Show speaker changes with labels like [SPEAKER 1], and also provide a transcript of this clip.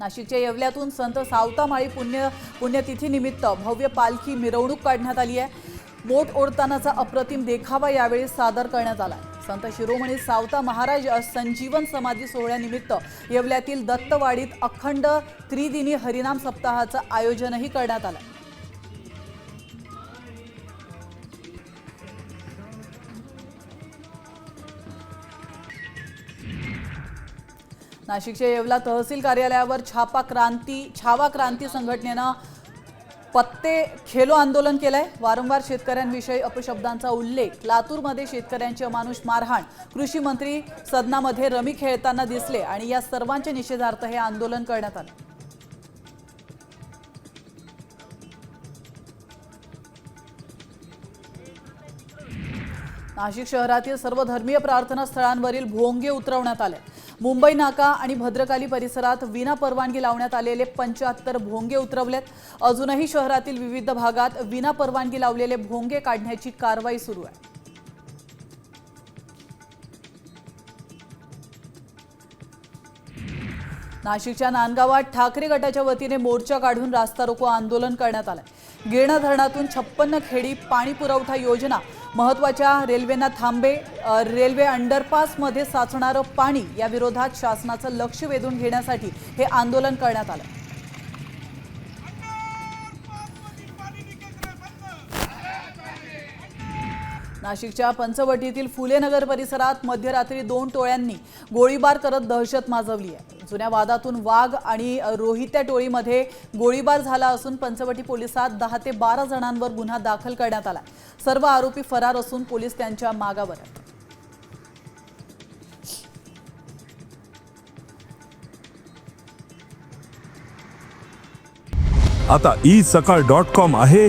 [SPEAKER 1] नाशिकच्या येवल्यातून संत सावतामाळी पुण्य पुण्यतिथीनिमित्त भव्य पालखी मिरवणूक काढण्यात आली आहे. मोठ ओढतानाचा अप्रतिम देखावा यावेळी सादर करण्यात आला संत शिरोमणी सावता महाराज संजीवन समाधी सोहळ्यानिमित्त येवल्यातील दत्तवाडीत अखंड त्रिदिनी हरिनाम सप्ताहाचं आयोजनही करण्यात आलं. नाशिकच्या येवला तहसील कार्यालयावर छापा क्रांती छावा क्रांती संघटनेनं पत्ते खेलो आंदोलन केलंय. वारंवार शेतकऱ्यांविषयी अपशब्दांचा उल्लेख. लातूरमध्ये शेतकऱ्यांची अमानुष मारहाण. कृषी मंत्री सदनामध्ये रमी खेळताना दिसले आणि या सर्वांच्या निषेधार्थ हे आंदोलन करण्यात आलं. नाशिक शहरातील सर्व धर्मीय प्रार्थना स्थळांवरील भोंगे उतरवण्यात आले. मुंबई नाका आणि भद्रकाली परिसरात विना परवानगी लावण्यात आलेले पंच्याहत्तर भोंगे उतरवलेत. अजूनही शहरातील विविध भागात विना परवानगी लावलेले भोंगे काढण्याची कारवाई सुरू आहे. नाशिकच्या नांदगावात ठाकरे गटाच्या वतीने मोर्चा काढून रास्ता रोको आंदोलन करण्यात आलंय. गिरणा धरणातून छप्पन्न खेडी पाणी पुरवठा योजना महत्त्वाच्या रेल्वेंना थांबे रेल्वे अंडरपासमध्ये साचणारं पाणी या विरोधात शासनाचं लक्ष वेधून घेण्यासाठी हे आंदोलन करण्यात आलं नाशिकच्या पंचवटीतील फुले नगर परिसरात मध्यरात्री दोन टोळ्यांनी गोळीबार करत दहशत माजवली आहे. जुन्या वादातून वाघ आणि रोहित्या टोळीमध्ये गोळीबार झाला असून पंचवटी पोलिसात दहा ते बारा जणांवर गुन्हा दाखल करण्यात आला. सर्व आरोपी फरार असून पोलीस त्यांच्या मागावर आहेत.
[SPEAKER 2] आता ई सकाळ डॉट कॉम आहे.